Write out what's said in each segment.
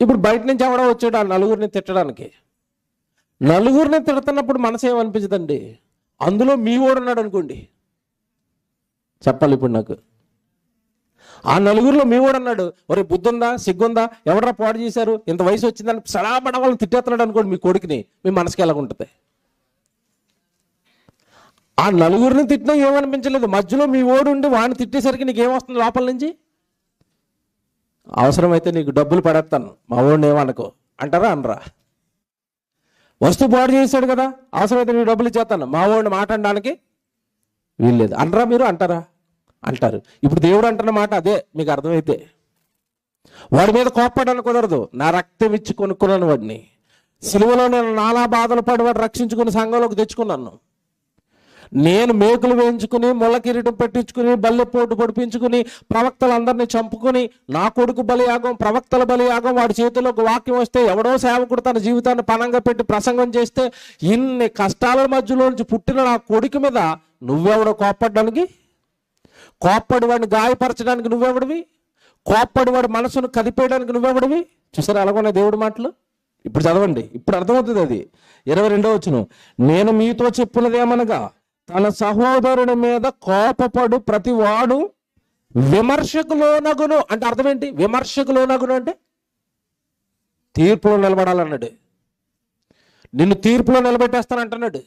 ఇప్పుడు బయట నుంచి ఎవడో వచ్చాడు ఆ నలుగురిని తిట్టడానికి. నలుగురిని తిడుతున్నప్పుడు మనసు ఏమనిపించదండి? అందులో మీ ఓడు ఉన్నాడు అనుకోండి. చెప్పాలి ఇప్పుడు నాకు. ఆ నలుగురిలో మీ వాడు అన్నాడు ఒరే బుద్ధుందా? సిగ్గుందా? ఎవడరా పాడు చేశారు? ఇంత వయసు వచ్చిందని సడాబడ వాళ్ళని తిట్టేస్తున్నాడు అనుకోండి మీ కొడుకుని మీ మనసుకి ఎలాగుంటుంది ఆ నలుగురిని తిట్టినా ఏమనిపించలేదు. మధ్యలో మీ ఓడు ఉండి వాడిని తిట్టేసరికి నీకు ఏమొస్తుంది లోపల నుంచి? అవసరమైతే నీకు డబ్బులు పడేస్తాను మా ఓడిని ఏమనుకో? అంటారా అనరా? వస్తువు పాడు చేశాడు కదా అవసరమైతే నీకు డబ్బులు ఇచ్చేస్తాను మా ఓడిని మాట్లాడడానికి వీల్లేదు. అనరా మీరు? అంటారా? అంటారు. ఇప్పుడు దేవుడు అంటున్న మాట అదే మీకు అర్థమైతే. వాడి మీద కోప్పడానికి కుదరదు. నా రక్తం ఇచ్చి కొనుక్కున్నాను వాడిని. సిలువలో నేను నానా బాధలు పడి వాడు రక్షించుకుని సంఘంలోకి తెచ్చుకున్నాను. నేను మేకులు వేయించుకుని ముళ్ళ కిరీటం పెట్టించుకుని బల్లెపోటు పొడిపించుకుని ప్రవక్తలందరినీ చంపుకుని నా కొడుకు బలియాగం ప్రవక్తల బలియాగం వాడి చేతిలో ఒక వాక్యం వస్తే ఎవడో సేవకుడు తన జీవితాన్ని పనంగా పెట్టి ప్రసంగం చేస్తే ఇన్ని కష్టాల మధ్యలో నుంచి పుట్టిన నా కొడుకు మీద నువ్వెవడో కోప్పడడానికి? కోప్పడి వాడిని గాయపరచడానికి నువ్వెవడివి? కోప్పడి వాడి మనసును కదిపేయడానికి నువ్వెవడివి? చూసారా అలాగనే దేవుడి మాటలు? ఇప్పుడు చదవండి. ఇప్పుడు అర్థమవుతుంది అది. ఇరవై రెండో వచ్చును నేను మీతో చెప్పున్నదేమనగా తన సహోదరుని మీద కోపపడు ప్రతి వాడు విమర్శకు అంటే అర్థం ఏంటి విమర్శకులోనగును అంటే తీర్పులో నిలబడాలన్నాడు. నిన్ను తీర్పులో నిలబెట్టేస్తానంటున్నాడు.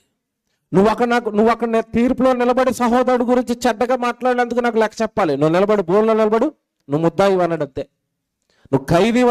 నువ్వు అక్కడ నాకు నువ్వు అక్కడ తీర్పులో నిలబడి సహోదరుడు గురించి చెడ్డగా మాట్లాడినందుకు నాకు లెక్క చెప్పాలి. నువ్వు నిలబడి భూమిలో నిలబడు నువ్వు ముద్దాయి అన్నాడు అంతే. నువ్వు ఖైదీ